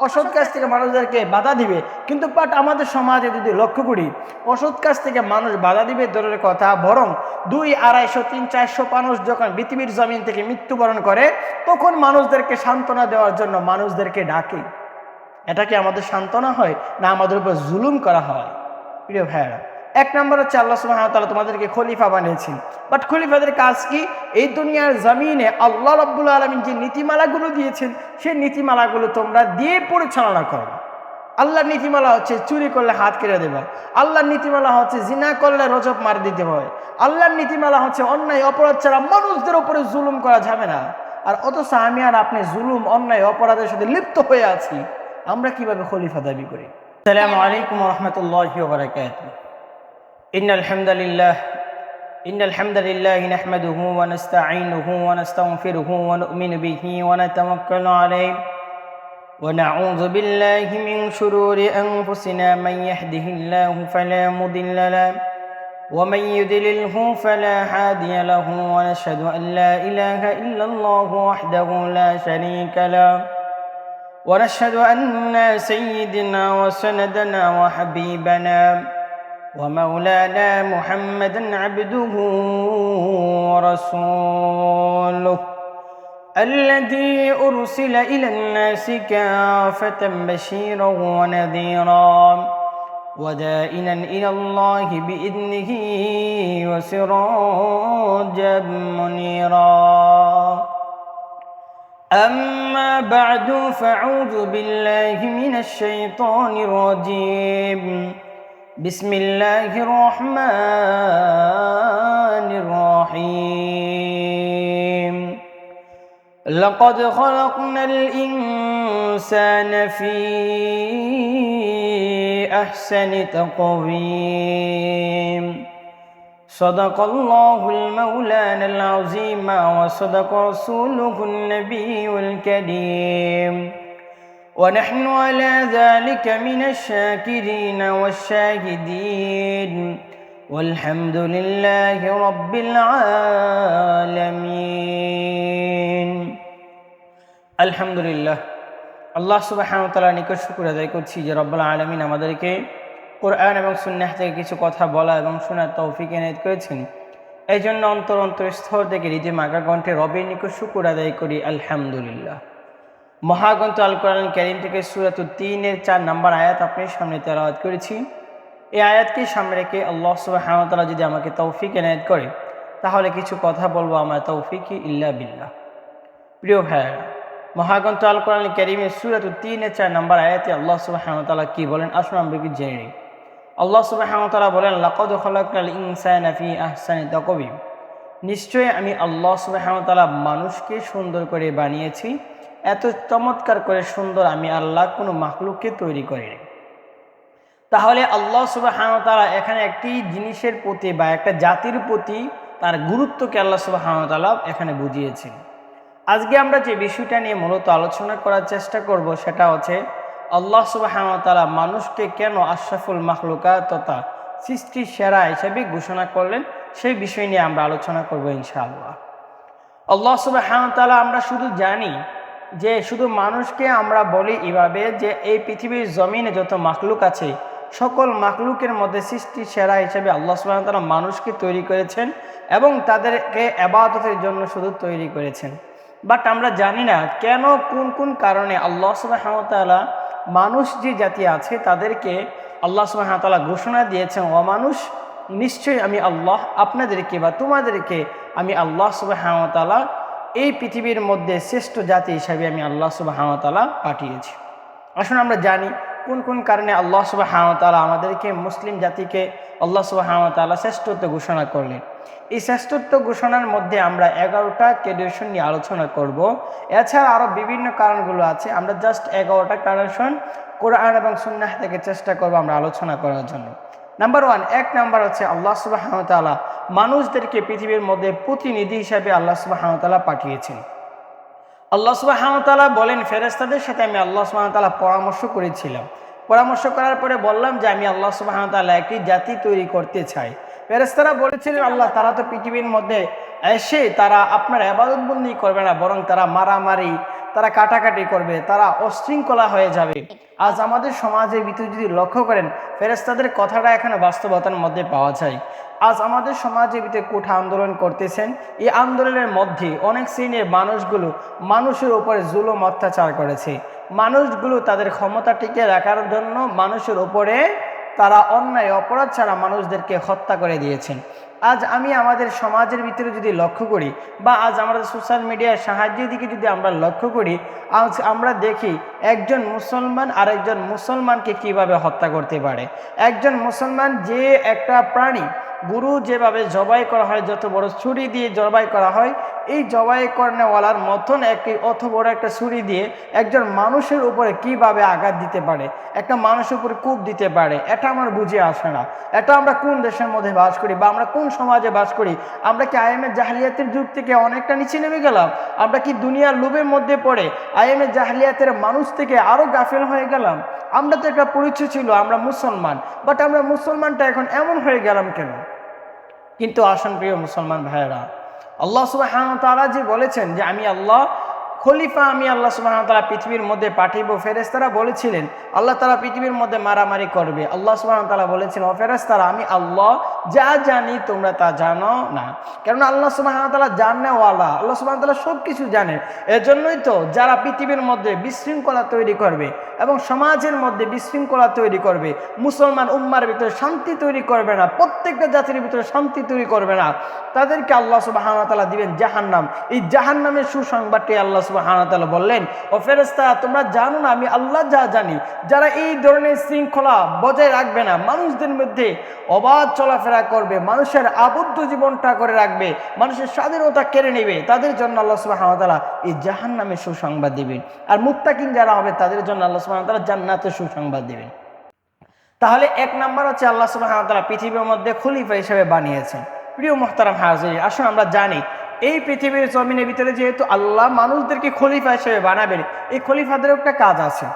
অসৎ কাজ থেকে মানুষদেরকে বাধা দিবে। কিন্তু বাট আমাদের সমাজে যদি লক্ষ্য করি, অসৎ কাজ থেকে মানুষ বাধা দিবে দূরের কথা, বরং দুই আড়াইশো, তিন চারশো মানুষ যখন পৃথিবীর জমিন থেকে মৃত্যুবরণ করে, তখন মানুষদেরকে সান্ত্বনা দেওয়ার জন্য মানুষদেরকে ডাকে। এটা কি আমাদের সান্ত্বনা হয় না আমাদের উপর জুলুম করা হয়? প্রিয় ভাইয়েরা এক নম্বর হচ্ছে আল্লাহ সুবাহতাল্লাহ তোমাদেরকে খলিফা বানিয়েছেন। বাট খলিফাদের কাজ কি? এই দুনিয়ার জমিনে আল্লাহ রব্বুল আলমিন যে নীতিমালাগুলো দিয়েছেন, সেই নীতিমালাগুলো তোমরা দিয়ে পরিচালনা করো। আল্লাহর নীতিমালা হচ্ছে চুরি করলে হাত কেড়ে দেবা। আল্লাহর নীতিমালা হচ্ছে জিনা করলে রজব মার দিতে হয়। আল্লাহর নীতিমালা হচ্ছে অন্যায় অপরাধ ছাড়া মানুষদের উপরে জুলুম করা যাবে না। আর অথচ আমি আর আপনি জুলুম, অন্যায়, অপরাধের সাথে লিপ্ত হয়ে আছি। আমরা কীভাবে খলিফা দাবি করি? আসসালামু আলাইকুম রহমতুল্লাহ إن الحمد لله إن الحمد لله نحمده ونستعينه ونستغفره ونؤمن به ونتوكل عليه. ونعوذ بالله من شرور أنفسنا من يهده الله فلا مضل له ومن يضلله فلا هادي له ونشهد أن لا إله إلا الله وحده لا شريك له ونشهد أن سيدنا وسندنا وحبيبنا ومولانا محمدا عبده ورسوله الذي أرسل إلى الناس كافة بشيرا ونذيرا ودائنا إلى الله بإذنه وسراجا منيرا. أما بعد فأعوذ بالله من الشيطان الرجيم. بسم الله الرحمن الرحيم. لقد خلقنا الإنسان في أحسن تقويم. صدق الله المولانا العظيم وصدق رسوله النبي الكريم. ونحن على ذلك من الشاكرين والشاهدين والحمد لله رب العالمين الحمد لله আল্লাহ সুবাহ তালা নিকট শুকুর আদায় করছি যে রব্বুল আলমিন আমাদেরকে কোরআন এবং সুন্নাহ থেকে কিছু কথা বলা এবং শোনার তৌফিক এনায়ত করেছেন এই জন্য অন্তর অন্তর স্তর থেকে রীতি মাগা কণ্ঠে রবের নিকট শুকুর আদায় করি আলহামদুলিল্লাহ মহাগ্রন্থ আল কোরআন ক্যারিম থেকে সুরাত তিনের চার নাম্বার আয়াত আপনি সামনে তেলাওয়াত করেছি। এই আয়াতকে সামনে রেখে আল্লাহ সুবাহতালা যদি আমাকে তৌফিক এনায়ত করে, তাহলে কিছু কথা বলব আমার তৌফিকি ইল্লা বিল্লাহ। প্রিয় ভাইয়েরা, মহাগ্রন্থ আল কোরআন ক্যারিমের সুরাত তিনের চার নাম্বার আয়াতে আল্লাহ সুবাহতালা কি বলেন? আসুন আমরা কি জেনে নিই। আল্লাহ সুবাহতালা বলেন, লাকদ ইনসান ফি আহসানি তকবিম নিশ্চয়ই আমি আল্লাহ সুবাহতালা মানুষকে সুন্দর করে বানিয়েছি। এত চমৎকার করে সুন্দর আমি আল্লাহ কোনো মাকলুককে তৈরি করি করিনি। তাহলে আল্লাহ সুবাহতালা এখানে একটি জিনিসের প্রতি বা একটা জাতির প্রতি তার গুরুত্বকে আল্লাহ সুবাহতালা এখানে বুঝিয়েছেন। আজকে আমরা যে বিষয়টা নিয়ে মূলত আলোচনা করার চেষ্টা করব সেটা হচ্ছে আল্লাহ সুবাহতালা মানুষকে কেন আশরাফুল মাখলুকা তথা সৃষ্টির সেরা হিসেবে ঘোষণা করলেন সেই বিষয় নিয়ে আমরা আলোচনা করব ইনশাআল্লাহ। আল্লাহ সুবাহতালা আমরা শুধু জানি যে শুধু মানুষকে আমরা বলি এভাবে যে এই পৃথিবীর জমিনে যত মাকলুক আছে, সকল মাকলুকের মধ্যে সৃষ্টি সেরা হিসেবে আল্লাহ সুবাহতালা মানুষকে তৈরি করেছেন এবং তাদেরকে আবাদতের জন্য শুধু তৈরি করেছেন। বাট আমরা জানি না কেন, কোন কোন কারণে আল্লাহ সুবাহতালা মানুষ যে জাতি আছে তাদেরকে আল্লাহ সুবাহতালা ঘোষণা দিয়েছেন অমানুষ নিশ্চয়ই আমি আল্লাহ আপনাদেরকে বা তোমাদেরকে আমি আল্লাহ সুবাহতালা এই পৃথিবীর মধ্যে শ্রেষ্ঠ জাতি হিসাবে আমি আল্লাহ সুবাহতালা পাঠিয়েছি। আসুন আমরা জানি কোন কোন কারণে আল্লাহ সুবাহতালা আমাদেরকে মুসলিম জাতিকে আল্লাহ সুবাহতালা শ্রেষ্ঠত্ব ঘোষণা করলেন। এই শ্রেষ্ঠত্ব ঘোষণার মধ্যে আমরা এগারোটা ক্যাডুয়েশন নিয়ে আলোচনা করব। এছাড়া আরও বিভিন্ন কারণগুলো আছে। আমরা জাস্ট এগারোটা কারেকশন কোরআন এবং সুন্নাহ থেকে চেষ্টা করব আমরা আলোচনা করার জন্য। নাম্বার ওয়ান এক নাম্বার হচ্ছে আল্লাহ সুবাহতালা মানুষদেরকে পৃথিবীর মধ্যে প্রতিনিধি হিসাবে আল্লাহ সুবাহতালা পাঠিয়েছেন। আল্লাহ সুবাহতালা বলেন ফেরেস্তাদের সাথে আমি আল্লাহ সুবাহতালা পরামর্শ করেছিলাম। পরামর্শ করার পরে বললাম যে, আমি আল্লাহ সুবাহতালা একটি জাতি তৈরি করতে চাই। ফেরেস্তারা বলেছিলেন, আল্লাহ, তারা তো পৃথিবীর মধ্যে এসে তারা আপনার আবাদতবন্দি করবে না, বরং তারা মারামারি, তারা কাটাকাটি করবে, তারা অশৃঙ্খলা হয়ে যাবে। আজ আমাদের সমাজের ভিতরে যদি লক্ষ্য করেন ফেরেস্তাদের কথাটা এখানে বাস্তবতার মধ্যে পাওয়া যায়। আজ আমাদের সমাজের ভিতরে কোঠা আন্দোলন করতেছেন, এই আন্দোলনের মধ্যে অনেক শ্রেণির মানুষগুলো মানুষের উপরে জুলুম অত্যাচার করেছে। মানুষগুলো তাদের ক্ষমতা টিকে রাখার জন্য মানুষের উপরে তারা অন্যায়, অপরাধ ছাড়া মানুষদেরকে হত্যা করে দিয়েছেন। আজ আমি আমাদের সমাজের ভিতরে যদি লক্ষ্য করি বা আজ আমাদের সোশ্যাল মিডিয়ার সাহায্যের দিকে যদি আমরা লক্ষ্য করি, আজ আমরা দেখি একজন মুসলমান আরেকজন মুসলমানকে কীভাবে হত্যা করতে পারে। একজন মুসলমান যে একটা প্রাণী গুরু যেভাবে জবাই করা হয়, যত বড় ছুরি দিয়ে জবাই করা হয়, এই জবাই কর্নেওয়ালার মতন একটি, অত বড় একটা ছুরি দিয়ে একজন মানুষের উপরে কীভাবে আঘাত দিতে পারে? একটা মানুষের উপরে কূপ দিতে পারে? এটা আমার বুঝে আসে না। এটা আমরা কোন দেশের মধ্যে বাস করি বা আমরা কোন সমাজে বাস করি? আমরা কি আইএমএ জাহলিয়াতের যুগ থেকে অনেকটা নিচে নেমে গেলাম? আমরা কি দুনিয়ার লোভের মধ্যে পড়ে? আইএমএ জাহলিয়াতের মানুষ থেকে আরও গাফেল হয়ে গেলাম? আমরা তো একটা পরিচয় ছিল, আমরা মুসলমান। বাট আমরা মুসলমানটা এখন এমন হয়ে গেলাম কেন? কিন্তু আসন প্রিয় মুসলমান ভাইয়েরা আল্লাহ সুবাহ তারা যে বলেছেন যে আমি আল্লাহ খলিফা আমি আল্লাহ সুবাহ তারা পৃথিবীর মধ্যে পাঠিব ফেরেস্তারা বলেছিলেন, আল্লাহ তারা পৃথিবীর মধ্যে মারামারি করবে। আল্লাহ সুবাহ তারা বলেছেন, ও ফেরেস্তারা আমি আল্লাহ যা জানি তোমরা তা জানো না। কেননা আল্লাহ সুবাহ তালা জানেওয়ালা, আল্লাহ সুবাহ তালা সব কিছু জানেন এজন্যই তো যারা পৃথিবীর মধ্যে বিশৃঙ্খলা তৈরি করবে এবং সমাজের মধ্যে বিশৃঙ্খলা তৈরি করবে, মুসলমান উম্মার ভিতরে শান্তি তৈরি করবে না, প্রত্যেকটা জাতির ভিতরে শান্তি তৈরি করবে না, তাদেরকে আল্লাহ সুবাহ তালা দিবেন জাহান্নাম। এই জাহান্নামের সুসংবাদটি আল্লাহ সুবাহ বললেন, ও ফেরেস্তা তোমরা জানো না, আমি আল্লাহ যা জানি। যারা এই ধরনের শৃঙ্খলা বজায় রাখবে না, মানুষদের মধ্যে অবাধ চলাফেরা করবে, মানুষের আবদ্ধ জীবনটা করে রাখবে, মানুষের স্বাধীনতা কেড়ে নেবে, তাদের জন্য আল্লাহ সুবাহ এই জাহান নামে সুসংবাদ দিবেন। আর মুক্তাকিন যারা হবে, তাদের জন্য আল্লাহ সুসংবাদ দিবেন। তাহলে এক নাম্বার হচ্ছে আল্লাহ সুবাহ পৃথিবীর মধ্যে খলিফা হিসেবে বানিয়েছেন। প্রিয় মোহতারাম হাজির আসুন আমরা জানি এই পৃথিবীর জমিনের ভিতরে যেহেতু আল্লাহ মানুষদেরকে খলিফা হিসেবে বানাবেন, এই খলিফাদের একটা কাজ আছে।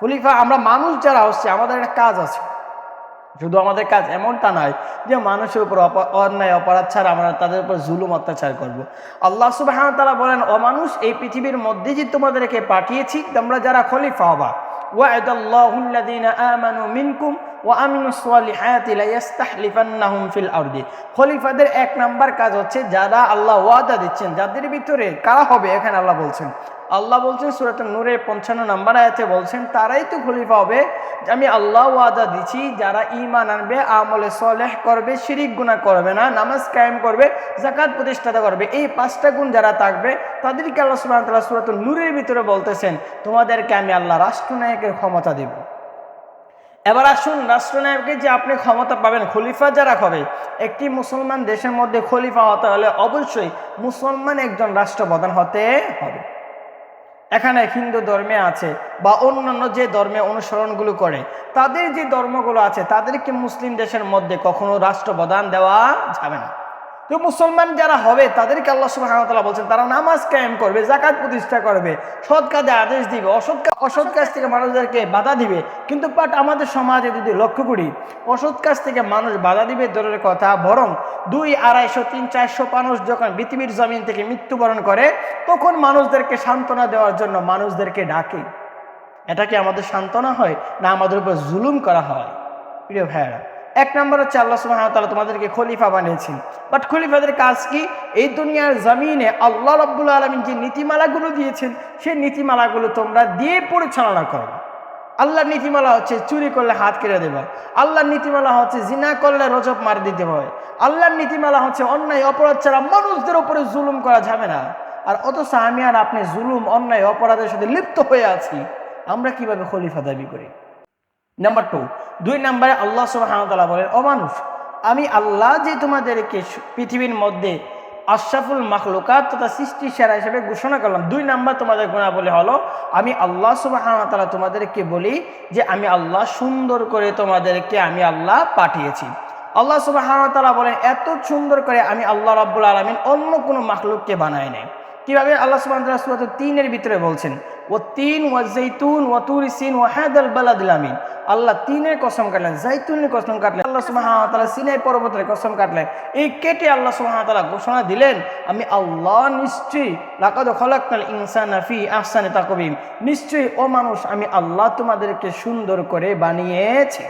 খলিফা আমরা মানুষ যারা হচ্ছে, আমাদের একটা কাজ আছে। শুধু আমাদের কাজ এমনটা নয় যে মানুষের উপর অন্যায়, অপরাধ ছাড়া আমরা তাদের উপর জুলুম অত্যাচার করব। আল্লাহ সুবাহ তারা বলেন অমানুষ এই পৃথিবীর মধ্যে যে তোমাদেরকে পাঠিয়েছি, তোমরা যারা খলিফা হবা। ওয়াদুল্লাহ মিনকুম ও আমিনুসলিহায়াতিলাইয়াস্তাহলিফান্নাহুম ফিল আরদি। খলিফাদের এক নাম্বার কাজ হচ্ছে যারা আল্লাহ ওয়াদা দিচ্ছেন, যাদের ভিতরে কারা হবে এখানে আল্লাহ বলছেন। আল্লাহ বলছেন সুরাত নূরের পঞ্চান্ন নাম্বার আয়াতে বলছেন, তারাই তো খলিফা হবে। আমি আল্লাহ ওয়াদা দিছি যারা ইমান আনবে, আমলে সলেহ করবে, শিরিক গুণা করবে না, নামাজ কায়েম করবে জাকাত প্রতিষ্ঠাতা করবে, এই পাঁচটা গুণ যারা থাকবে, তাদেরকে আল্লাহ সুবাহ তাল্লাহ সুরাত নূরের ভিতরে বলতেছেন, তোমাদেরকে আমি আল্লাহ রাষ্ট্রনায়কের ক্ষমতা দেবো। এবার আসুন রাষ্ট্রনায়কের যে আপনি ক্ষমতা পাবেন, খলিফা যারা হবে, একটি মুসলমান দেশের মধ্যে খলিফা হতে হলে অবশ্যই মুসলমান একজন রাষ্ট্রপ্রধান হতে হবে। এখানে হিন্দু ধর্মে আছে বা অন্যান্য যে ধর্মে অনুসরণগুলো করে, তাদের যে ধর্মগুলো আছে, তাদেরকে মুসলিম দেশের মধ্যে কখনো রাষ্ট্রপ্রধান দেওয়া যাবে না। তো মুসলমান যারা হবে, তাদেরকে আল্লাহ সুবাহতাল্লাহ বলছেন, তারা নামাজ কায়েম করবে জাকাত প্রতিষ্ঠা করবে, সৎ কাজে আদেশ দিবে, অসৎ অসৎ কাজ থেকে মানুষদেরকে বাধা দিবে। কিন্তু বাট আমাদের সমাজে যদি লক্ষ্য করি, অসৎ কাজ থেকে মানুষ বাধা দিবে দূরের কথা, বরং দুই আড়াইশো, তিন চারশো মানুষ যখন পৃথিবীর জমিন থেকে মৃত্যুবরণ করে, তখন মানুষদেরকে সান্ত্বনা দেওয়ার জন্য মানুষদেরকে ডাকে। এটা কি আমাদের সান্ত্বনা হয়, না আমাদের উপর জুলুম করা হয়? প্রিয় ভাইয়েরা এক নম্বর হচ্ছে আল্লাহ সুবাহতাল্লাহ তোমাদেরকে খলিফা বানিয়েছেন। বাট খলিফাদের কাজ কি? এই দুনিয়ার জমিনে আল্লাহ রব্বুল আলমিন যে নীতিমালাগুলো দিয়েছেন, সেই নীতিমালাগুলো তোমরা দিয়ে পরিচালনা করো। আল্লাহর নীতিমালা হচ্ছে চুরি করলে হাত কেড়ে দেবা। আল্লাহর নীতিমালা হচ্ছে জিনা করলে রজব মার দিতে হয়। আল্লাহর নীতিমালা হচ্ছে অন্যায় অপরাধ ছাড়া মানুষদের উপরে জুলুম করা যাবে না। আর অথচ আমি আর আপনি জুলুম, অন্যায়, অপরাধের সাথে লিপ্ত হয়ে আছি। আমরা কীভাবে খলিফা দাবি করি? নাম্বার টু দুই নম্বরে আল্লাহ সুবাহতাল্লাহ বলেন অমানুষ আমি আল্লাহ যে তোমাদেরকে পৃথিবীর মধ্যে আশরাফুল মাখলুকাত তথা সৃষ্টি সেরা হিসেবে ঘোষণা করলাম। দুই নাম্বার তোমাদের বলে হলো, আমি আল্লাহ সুবাহতাল্লাহ তোমাদেরকে বলি যে আমি আল্লাহ সুন্দর করে তোমাদেরকে আমি আল্লাহ পাঠিয়েছি। আল্লাহ সুবাহতাল্লাহ বলেন, এত সুন্দর করে আমি আল্লাহ রব্বুল আলমিন অন্য কোনো মাখলুককে বানাই নাই। কীভাবে আল্লাহ ওয়া তিনের ভিতরে বলছেন ও তিন ওয়া জাইতুন ওয়া তুর সিন ওয়া হাদাল বালাদিল আমিন। আল্লাহ তিনের কসম কাটলেন জাইতুনের কসম কাটলেন, আল্লাহ তাআলা সিনাই পর্বতের কসম কাটলেন। এই কেটে আল্লাহ ওয়া ঘোষণা দিলেন, আমি আল্লাহ নিশ্চয়ই লাকাদ খলাকনাল ইনসানা ফি আহসানি তাকবীম নিশ্চয়ই ও মানুষ আমি আল্লাহ তোমাদেরকে সুন্দর করে বানিয়েছি।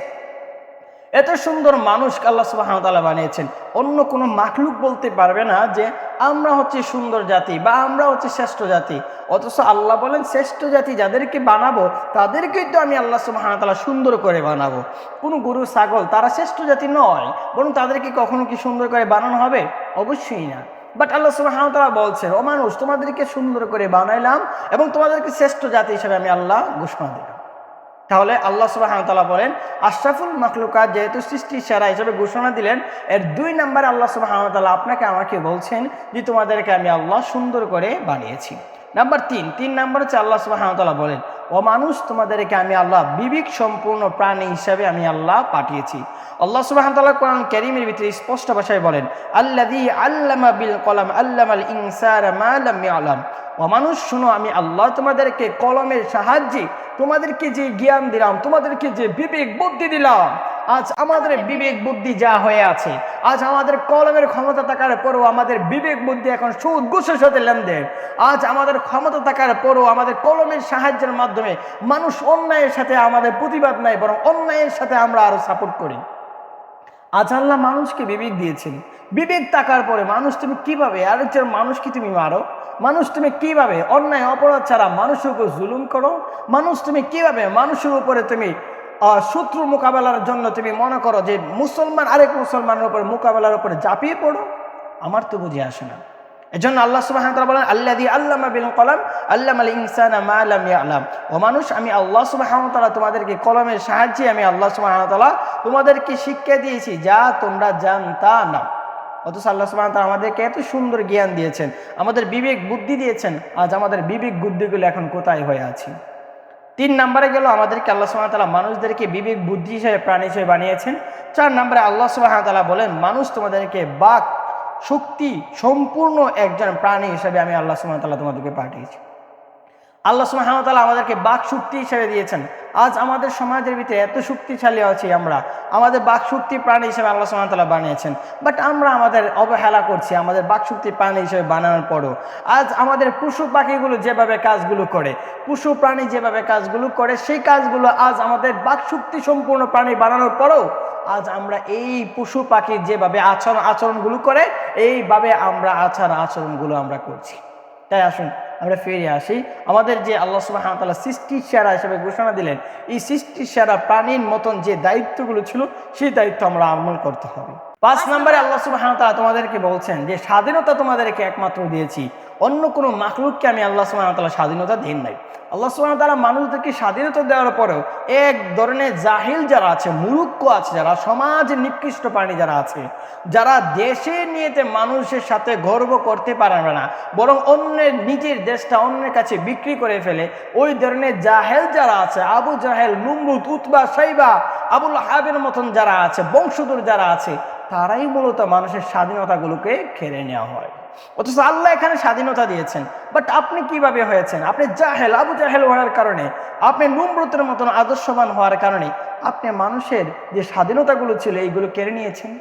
এত সুন্দর মানুষকে আল্লাহ সুবাহতালা বানিয়েছেন। অন্য কোনো মাখলুক বলতে পারবে না যে আমরা হচ্ছে সুন্দর জাতি বা আমরা হচ্ছে শ্রেষ্ঠ জাতি। অথচ আল্লাহ বলেন, শ্রেষ্ঠ জাতি যাদেরকে বানাবো, তাদেরকেই তো আমি আল্লাহ সুবাহতালা সুন্দর করে বানাবো। কোনো গরু, ছাগল, তারা শ্রেষ্ঠ জাতি নয়, বরং তাদেরকে কখনো কি সুন্দর করে বানানো হবে? অবশ্যই না। বাট আল্লাহ সুবাহতালা বলছেন ও মানুষ, তোমাদেরকে সুন্দর করে বানাইলাম এবং তোমাদেরকে শ্রেষ্ঠ জাতি হিসেবে আমি আল্লাহ ঘোষণা দিলাম। তাহলে আল্লাহ সুবাহতাল্লাহ বলেন, আশরাফুল মখলুকা যেহেতু সৃষ্টি সেরা হিসেবে ঘোষণা দিলেন, এর দুই নম্বরে আল্লাহ সুবাহতাল্লাহ আপনাকে আমাকে বলছেন যে তোমাদেরকে আমি আল্লাহ সুন্দর করে বানিয়েছি। নাম্বার তিন তিন নাম্বার হচ্ছে আল্লাহ সুবাহতাল্লাহ বলেন ও মানুষ তোমাদেরকে আমি আল্লাহ বিবেক সম্পূর্ণ প্রাণী হিসাবে আমি আল্লাহ পাঠিয়েছি। আল্লাহ সুবাহতাল্লাহ কোরআন ক্যারিমের ভিতরে স্পষ্ট ভাষায় বলেন আল্লাদি আল্লামা বিল কলাম আল্লাম আল ইনসার মালাম আলাম ও মানুষ, শুনো, আমি আল্লাহ তোমাদেরকে কলমের সাহায্যে তোমাদেরকে যে জ্ঞান দিলাম, তোমাদেরকে যে বিবেক বুদ্ধি দিলাম, আজ আমাদের বিবেক বুদ্ধি যা হয়ে আছে, আজ আমাদের কলমের ক্ষমতা থাকার পরও আমাদের বিবেক বুদ্ধি এখন সুদ ঘুষের সাথে লেনদেন, আজ আমাদের ক্ষমতা থাকার পরও আমাদের কলমের সাহায্যের মাধ্যমে মানুষ অন্যায়ের সাথে আমাদের প্রতিবাদ নাই, বরং অন্যায়ের সাথে আমরা আরও সাপোর্ট করি। আজ আল্লাহ মানুষকে বিবেক দিয়েছেন। বিবেক থাকার পরে মানুষ তুমি কীভাবে? আরেকজন মানুষকে তুমি মারো? মানুষ তুমি কীভাবে? অন্যায়, অপরাধ ছাড়া মানুষের উপর জুলুম করো? মানুষ তুমি কীভাবে? মানুষের উপরে তুমি শত্রু মোকাবেলার জন্য তুমি মনে করো যে মুসলমান, আরেক মুসলমানের উপরে মোকাবেলার উপরে ঝাঁপিয়ে পড়ো? আমার তো বুঝে আসে না। এজন্য আল্লাহ সুবাহ বলেন আল্লাহ দি আল্লামা বিল কলাম আল্লাহ আল ইনসান আলাম ও মানুষ, আমি আল্লাহ সুবাহ তোমাদেরকে কলমের সাহায্যে আমি আল্লাহ সুবাহ তোমাদেরকে শিক্ষা দিয়েছি, যা তোমরা জানতা না। অথচ আল্লাহ সুবাহ আমাদেরকে এত সুন্দর জ্ঞান দিয়েছেন, আমাদের বিবেক বুদ্ধি দিয়েছেন, আজ আমাদের বিবেক বুদ্ধিগুলো এখন কোথায় হয়ে আছে? তিন নম্বরে গেল, আমাদেরকে আল্লাহ সুবাহ তালা মানুষদেরকে বিবেক বুদ্ধি হিসেবে প্রাণী হিসেবে বানিয়েছেন। চার নম্বরে আল্লাহ সুবাহ তালা বলেন, মানুষ তোমাদেরকে বাক শক্তি সম্পূর্ণ একজন প্রাণী হিসাবে আমি আল্লাহ সুমতাল্লাহ তালা তোমাদেরকে পাঠিয়েছি। আল্লাহ সুবাহতাল্লাহ আমাদেরকে বাক শক্তি হিসেবে দিয়েছেন। আজ আমাদের সমাজের ভিতরে এত শক্তিশালী আছি আমরা। আমাদের বাক শক্তি প্রাণী হিসেবে আল্লাহ সুবাহতাল্লাহ বানিয়েছেন। বাট আমরা আমাদের অবহেলা করছি, আমাদের বাক শক্তি প্রাণী হিসেবে বানানোর পরও। আজ আমাদের পশু পাখিগুলো যেভাবে কাজগুলো করে, পশু প্রাণী যেভাবে কাজগুলো করে, সেই কাজগুলো আজ আমাদের বাক শক্তি সম্পূর্ণ প্রাণী বানানোর পরও আজ আমরা এই পশু পাখির যেভাবে আচরণ, আচরণগুলো করে, এইভাবে আমরা আচার আচরণগুলো আমরা করছি। তাই আসুন আমরা ফিরে আসি। আমাদের যে আল্লাহ সুবাহ তাআলা সৃষ্টির সেরা হিসেবে ঘোষণা দিলেন এই সৃষ্টির সেরা প্রাণীর মতন যে দায়িত্বগুলো ছিল সেই দায়িত্ব আমরা আমল করতে হবে। পাঁচ নম্বরে আল্লাহ সুবাহ তোমাদেরকে বলছেন যে স্বাধীনতা তোমাদেরকে একমাত্র দিয়েছি। অন্য কোনো মাকলুককে আমি আল্লাহ সুবাহ তাআলা স্বাধীনতা দেন নাই। আল্লাহ সুবাহ তাআলা মানুষদেরকে স্বাধীনতা দেওয়ার পরেও এক ধরনের জাহিল যারা আছে, মুরুক্ষ আছে যারা, সমাজের নিকৃষ্ট প্রাণী যারা আছে, যারা দেশে নিয়েতে মানুষের সাথে গর্ব করতে পারবে না, বরং অন্যের নিজের দেশটা অন্যের কাছে বিক্রি করে ফেলে, ওই ধরনের জাহেল যারা আছে, আবু জাহেল, নুমরুদ, উতবা, সাইবা, আবুল হাবের মতন যারা আছে, বংশধর যারা আছে, তারাই মূলত মানুষের স্বাধীনতাগুলোকে কেড়ে নেওয়া হয়। অথচ আল্লাহ এখানে স্বাধীনতা দিয়েছেন। বাট আপনি কীভাবে হয়েছেন? আপনি জাহেল, আবু জাহেল হওয়ার কারণে, আপনি নুমরতের মতন আদর্শবান হওয়ার কারণে, আপনি মানুষের যে স্বাধীনতাগুলো ছিল, এইগুলো কেড়ে নিয়েছেন?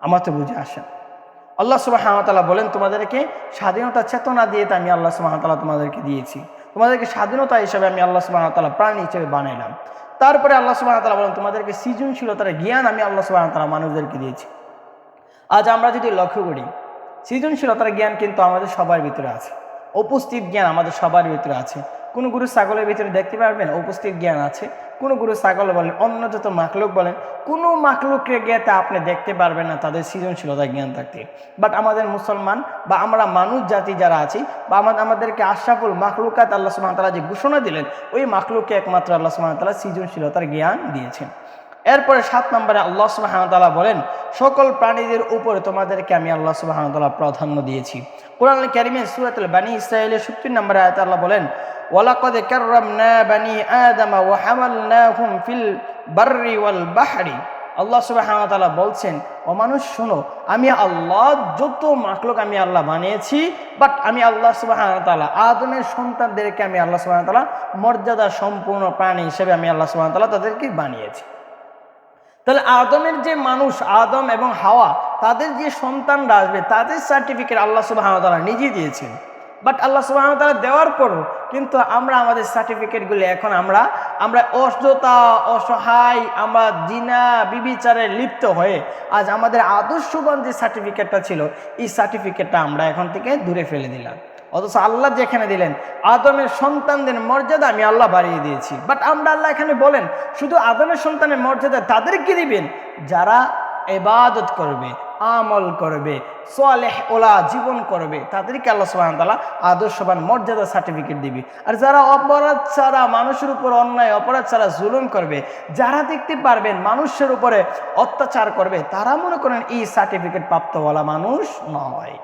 আমার তো বুঝে আসেন আল্লাহ সুবাহতাল্লাহ বলেন, তোমাদেরকে স্বাধীনতা চেতনা দিয়ে আমি আল্লাহ সুবাহতাল্লাহ তোমাদেরকে দিয়েছি। তোমাদেরকে স্বাধীনতা হিসেবে আমি আল্লাহ সুবাহতাল্লাহ প্রাণী হিসেবে বানাইলাম। তারপরে আল্লাহ সুবাহতাল্লাহ বলেন, তোমাদেরকে সৃজনশীলতার জ্ঞান আমি আল্লাহ সুবাহতাল্লাহ মানুষদেরকে দিয়েছি। আজ আমরা যদি লক্ষ্য করি সৃজনশীলতার জ্ঞান কিন্তু আমাদের সবার ভিতরে আছে। উপস্থিত জ্ঞান আমাদের সবার ভিতরে আছে। কোনো গুরু ছাগলের ভিতরে দেখতে পারবেন, উপস্থিত জ্ঞান আছে। কোনো গুরু ছাগল বলেন, অন্য যত মাকলুক বলেন, কোনো মাকলুককে জ্ঞাতে আপনি দেখতে পারবেন না তাদের সৃজনশীলতার জ্ঞান থাকতে। বাট আমাদের মুসলমান বা আমরা মানুষ জাতি যারা আছি বা আমাদের আমাদেরকে আশরাফুল মাকলুকাত আল্লাহ সুমান তালা যে ঘোষণা দিলেন, ওই মাকলুককে একমাত্র আল্লাহ সুমান তালা সৃজনশীলতার জ্ঞান দিয়েছেন। এরপরে সাত নম্বরে আল্লাহ সুবাহতাল্লাহ বলেন, সকল প্রাণীদের উপরে তোমাদেরকে আমি আল্লাহ সুবাহতাল্লাহ প্রাধান্য দিয়েছি। কোরআন ক্যারিমের সুরাতুল বানী ইসরায়েলের সত্তর নম্বরে আয়াত আল্লাহ বলেন, ওয়ালাকদ কাররামনা বানি আদম ওয়া হামালনাহুম ফিল বাররি ওয়াল বাহরি। আল্লাহ সুবাহতালা বলছেন, ও মানুষ, শোনো, আমি আল্লাহ, যত মাকলুক আমি আল্লাহ বানিয়েছি, বাট আমি আল্লাহ সুবাহতালা আদমের সন্তানদেরকে আমি আল্লাহ সুবাহতালা মর্যাদা সম্পূর্ণ প্রাণী হিসেবে আমি আল্লাহ সুবাহতালা তাদেরকে বানিয়েছি। তাহলে আদমের যে মানুষ, আদম এবং হাওয়া, তাদের যে সন্তানরা আসবে, তাদের সার্টিফিকেট আল্লাহ সুবাহতালা নিজেই দিয়েছেন। বাট আল্লাহ সুবাহতালা দেওয়ার পরও কিন্তু আমরা আমাদের সার্টিফিকেটগুলি এখন আমরা আমরা অসতা অসহায়, আমরা জিনা, বিবিচারে লিপ্ত হয়ে আজ আমাদের আদর্শবান যে সার্টিফিকেটটা ছিল, এই সার্টিফিকেটটা আমরা এখন থেকে দূরে ফেলে দিলাম। অথচ আল্লাহ যেখানে দিলেন, আদমের সন্তানদের মর্যাদা আমি আল্লাহ বাড়িয়ে দিয়েছি। বাট আমরা আল্লাহ এখানে বলেন, শুধু আদমের সন্তানের মর্যাদা তাদেরকে দিবেন? যারা এবাদত করবে, আমল করবে সোয়ালেহ ওলা জীবন করবে, তাদেরকে আল্লাহ সুবাহ তালা আদর্শবান মর্যাদা সার্টিফিকেট দিবে। আর যারা অপরাধ ছাড়া, মানুষের উপর অন্যায়, অপরাধ ছাড়া জুলুম করবে, যারা দেখতে পারবেন মানুষের উপরে অত্যাচার করবে, তারা মনে করেন এই সার্টিফিকেট প্রাপ্তওয়ালা মানুষ নয়।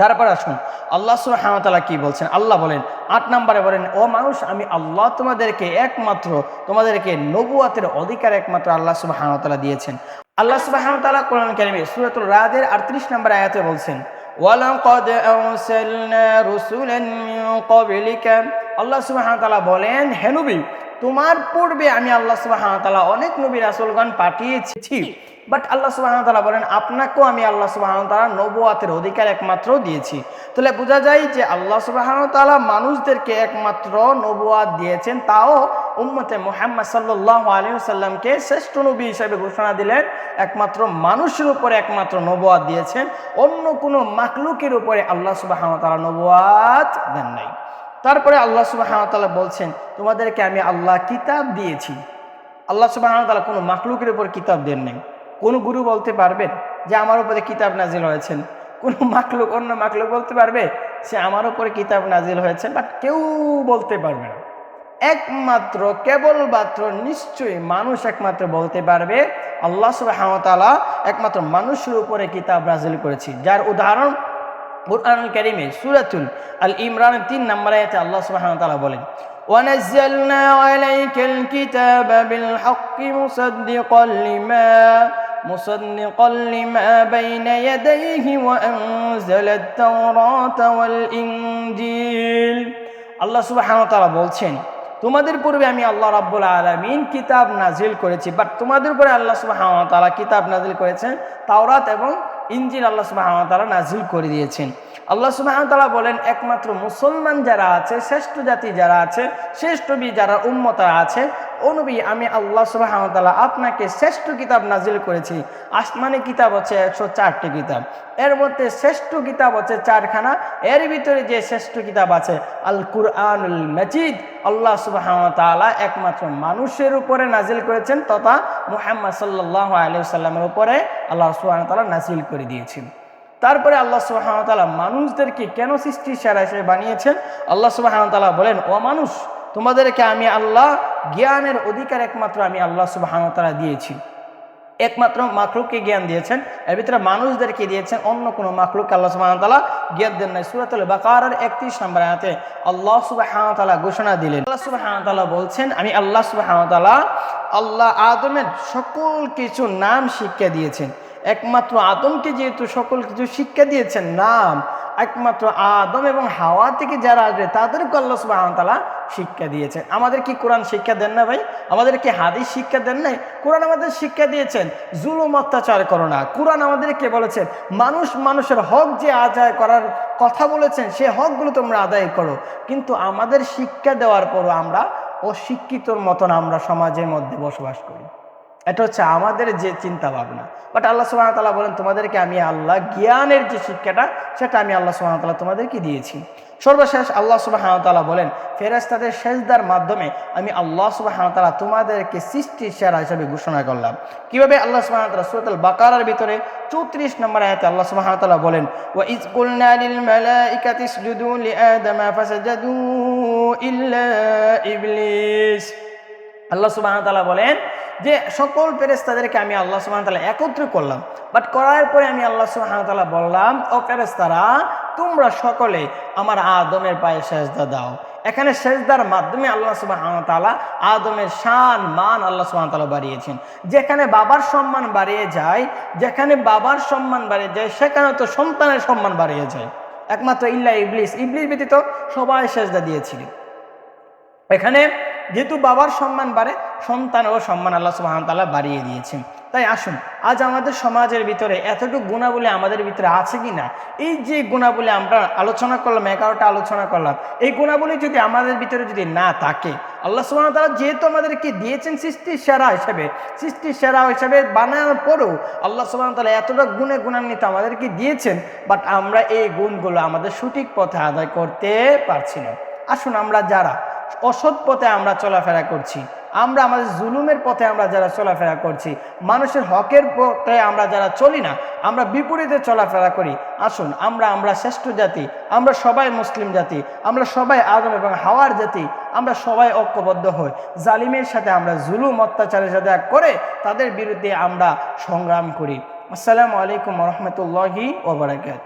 তারপর আসুন, আল্লাহ সুহামতাল্লাহ কি বলছেন? আল্লাহ বলেন, আট নম্বরে বলেন, ও মানুষ, আমি আল্লাহ তোমাদেরকে একমাত্র, তোমাদেরকে নবুয়াতের অধিকার একমাত্র আল্লাহ সুবাহানতাল্লাহ দিয়েছেন। আল্লাহ সুবাহানতাল্লাহ কোরআন কারিমে সুরাতুল রাদের আটত্রিশ নম্বর আয়াতে বলছেন আল্লাহ ওয়া বলেন, হে নবী তোমার পূর্বে আমি আল্লাহ ওয়া অনেক নবী রাসূলগণ পাঠিয়েছি। বাট আল্লাহ ওয়া বলেন, আপনাকেও আমি আল্লাহ তাআলা নবুয়াতের অধিকার একমাত্র দিয়েছি। তাহলে বোঝা যায় যে আল্লাহ ওয়া মানুষদেরকে একমাত্র নবুয়াত দিয়েছেন। তাও উম্মতে মুহাম্মদ সাল্লাল্লাহু আলাইহি ওয়াসাল্লামকে শ্রেষ্ঠ নবী হিসেবে ঘোষণা দিলেন, একমাত্র মানুষের উপরে একমাত্র নবুয়াত দিয়েছেন। অন্য কোনো মাকলুকের উপরে আল্লাহ তাআলা নবুয়াত দেন নাই। তারপরে আল্লাহ সুবাহতাল্লাহ বলছেন, তোমাদেরকে আমি আল্লাহ কিতাব দিয়েছি। আল্লাহ সুবাহতাল্লাহ কোনো মাকলুকের উপর কিতাব দেন নাই। কোনো গুরু বলতে পারবেন যে আমার উপরে কিতাব নাজিল হয়েছেন? কোনো মাকলুক অন্য মাকলুক বলতে পারবে সে আমার উপরে কিতাব নাজিল হয়েছে, বাট কেউ বলতে পারবে না। একমাত্র, কেবলমাত্র, নিশ্চয়ই মানুষ একমাত্র বলতে পারবে, আল্লাহ সুবাহতালা একমাত্র মানুষের উপরে কিতাব নাজিল করেছি। যার উদাহরণ কুরআনুল কারীমে সূরাতুল আল ইমরান 3 নম্বর আয়াতে আল্লাহ সুবহানাহু ওয়া তাআলা বলেন ونزلنا عليك الكتاب بالحق مصدقا لما مصدقا لما بين يديه وأنزل التوراة والإنجيل আল্লাহ সুবহানাহু ওয়া তাআলা বলছেন তোমাদের পূর্বে আমি আল্লাহ রাব্বুল আলামিন কিতাব নাজিল করেছি বাট তোমাদের উপরে আল্লাহ সুবহানাহু ওয়া তাআলা কিতাব নাজিল করেছেন তাওরাত এবং ইঞ্জিল আল্লাহ সুবাহতালা নাজিল করে দিয়েছেন। আল্লাহ সুবাহতালা বলেন, একমাত্র মুসলমান যারা আছে, শ্রেষ্ঠ জাতি যারা আছে, শ্রেষ্ঠ বি যারা উন্মতা আছে ও নবী, আমি আল্লাহ সুবহানাহু আপনাকে শ্রেষ্ঠ কিতাব নাজিল করেছি। আসমানি কিতাব হচ্ছে একশো চারটি কিতাব। এর মধ্যে শ্রেষ্ঠ কিতাব হচ্ছে চারখানা। এর ভিতরে যে শ্রেষ্ঠ কিতাব আছে আল কুরআনুল মজিদ, আল্লাহ ওয়া একমাত্র মানুষের উপরে নাজিল করেছেন তথা মুহাম্মদ সাল্লাল্লাহু আলাইহি সাল্লামের উপরে আল্লাহ ওয়া নাজিল করে দিয়েছেন। তারপরে আল্লাহ ওয়া মানুষদেরকে কেন সৃষ্টি সেরা হিসেবে বানিয়েছেন? আল্লাহ ওয়া বলেন, ও মানুষ তোমাদেরকে আমি আল্লাহ জ্ঞানের অধিকার একমাত্র আমি আল্লাহ সুবহানাহু ওয়া দিয়েছি। একমাত্র মাকলুককে জ্ঞান দিয়েছেন, এর ভিতরে মানুষদেরকে দিয়েছেন, অন্য কোনো মাকলুককে আল্লাহ ওয়া জ্ঞান দেন নাই। সূরাতুল বাকারার 31 নম্বর আয়াতে আল্লাহ তাআলা ঘোষণা দিলেন, আল্লাহ তাআলা বলছেন, আমি আল্লাহ তাআলা আল্লাহ আদমের সকল কিছু নাম শিক্ষা দিয়েছেন। একমাত্র আদমকে যেহেতু সকল কিছু শিক্ষা দিয়েছেন, নাম একমাত্র আদম এবং হাওয়া থেকে যারা আসবে, তাদেরকে আল্লাহ সুবাহ তালা শিক্ষা দিয়েছেন। আমাদের কি কোরআন শিক্ষা দেন না ভাই? আমাদের কি হাদিস শিক্ষা দেন নাই? কোরআন আমাদের শিক্ষা দিয়েছেন, জুলুম অত্যাচার করো না। কোরআন আমাদেরকে বলেছেন, মানুষ মানুষের হক যে আদায় করার কথা বলেছেন, সে হকগুলো তোমরা আদায় করো। কিন্তু আমাদের শিক্ষা দেওয়ার পরও আমরা অশিক্ষিতর মতন আমরা সমাজের মধ্যে বসবাস করি। এটা হচ্ছে আমাদের যে চিন্তা ভাবনা বাট আল্লাহ সুবাহতাল্লাহ বলেন, তোমাদেরকে আমি আল্লাহ জ্ঞানের যে শিক্ষাটা, সেটা আমি আল্লাহ সুবাহতাল্লাহ তোমাদেরকে দিয়েছি। সর্বশেষ আল্লাহ সুবাহতাল্লাহ বলেন ফেরেস্তাদের শেষদার মাধ্যমে আমি আল্লাহ সুবাহতাল্লাহ তোমাদেরকে সৃষ্টি সেরা হিসাবে ঘোষণা করলাম। কীভাবে আল্লাহ সুবাহতাল্লাহ সুরতুল বাকারার ভিতরে চৌত্রিশ নম্বর আয়াতে আল্লাহ সুবাহতাল্লাহ বলেন ও ইবলিস। আল্লাহ সুবাহতাল্লাহ বলেন যে সকল ফেরেস্তাদেরকে আমি আল্লাহ সুবাহ তালা একত্র করলাম। বাট করার পরে আমি আল্লাহ সুহামতাল্লাহ বললাম, ও ফেরেস্তারা তোমরা সকলে আমার আদমের পায়ে সেজদা দাও। এখানে সেজদার মাধ্যমে আল্লাহ সুবাহতালা আদমের শান, মান আল্লাহ সুবাহতালা বাড়িয়েছেন। যেখানে বাবার সম্মান বাড়িয়ে যায়, যেখানে বাবার সম্মান বাড়িয়ে যায় সেখানে তো সন্তানের সম্মান বাড়িয়ে যায়। একমাত্র ইল্লা ইবলিস। ইবলিস ব্যতীত সবাই সেজদা দিয়েছিল। এখানে যেহেতু বাবার সম্মান বাড়ে, সন্তান ও সম্মান আল্লাহ সুবাহতাল্লাহ বাড়িয়ে দিয়েছেন। তাই আসুন, আজ আমাদের সমাজের ভিতরে এতটুকু গুণাবলী আমাদের ভিতরে আছে কি না এই যে গুণাবলী আমরা আলোচনা করলাম, এগারোটা আলোচনা করলাম, এই গুণাবলী যদি আমাদের ভিতরে যদি না থাকে, আল্লাহ সুবাহ তালা যেহেতু আমাদেরকে দিয়েছেন সৃষ্টির সেরা হিসেবে, সৃষ্টির সেরা হিসেবে বানানোর পরেও আল্লাহ সুবাহ তালা এতটা গুণে গুণান্বিত আমাদেরকে দিয়েছেন বাট আমরা এই গুণগুলো আমাদের সঠিক পথে আদায় করতে পারছি না। আসুন আমরা যারা অসৎ পথে আমরা চলাফেরা করছি। আমরা আমাদের জুলুমের পথে আমরা যারা চলাফেরা করছি, মানুষের হকের পথে আমরা যারা চলি না, আমরা বিপরীতে চলাফেরা করি। আসুন, আমরা আমরা শ্রেষ্ঠ জাতি, আমরা সবাই মুসলিম জাতি, আমরা সবাই আদম এবং হাওয়ার জাতি, আমরা সবাই ঐক্যবদ্ধ হই। জালিমের সাথে আমরা জুলুম, অত্যাচারের সাথে করে তাদের বিরুদ্ধে আমরা সংগ্রাম করি। আসসালামু আলাইকুম রহমতুল্লাহি ওবরাকাত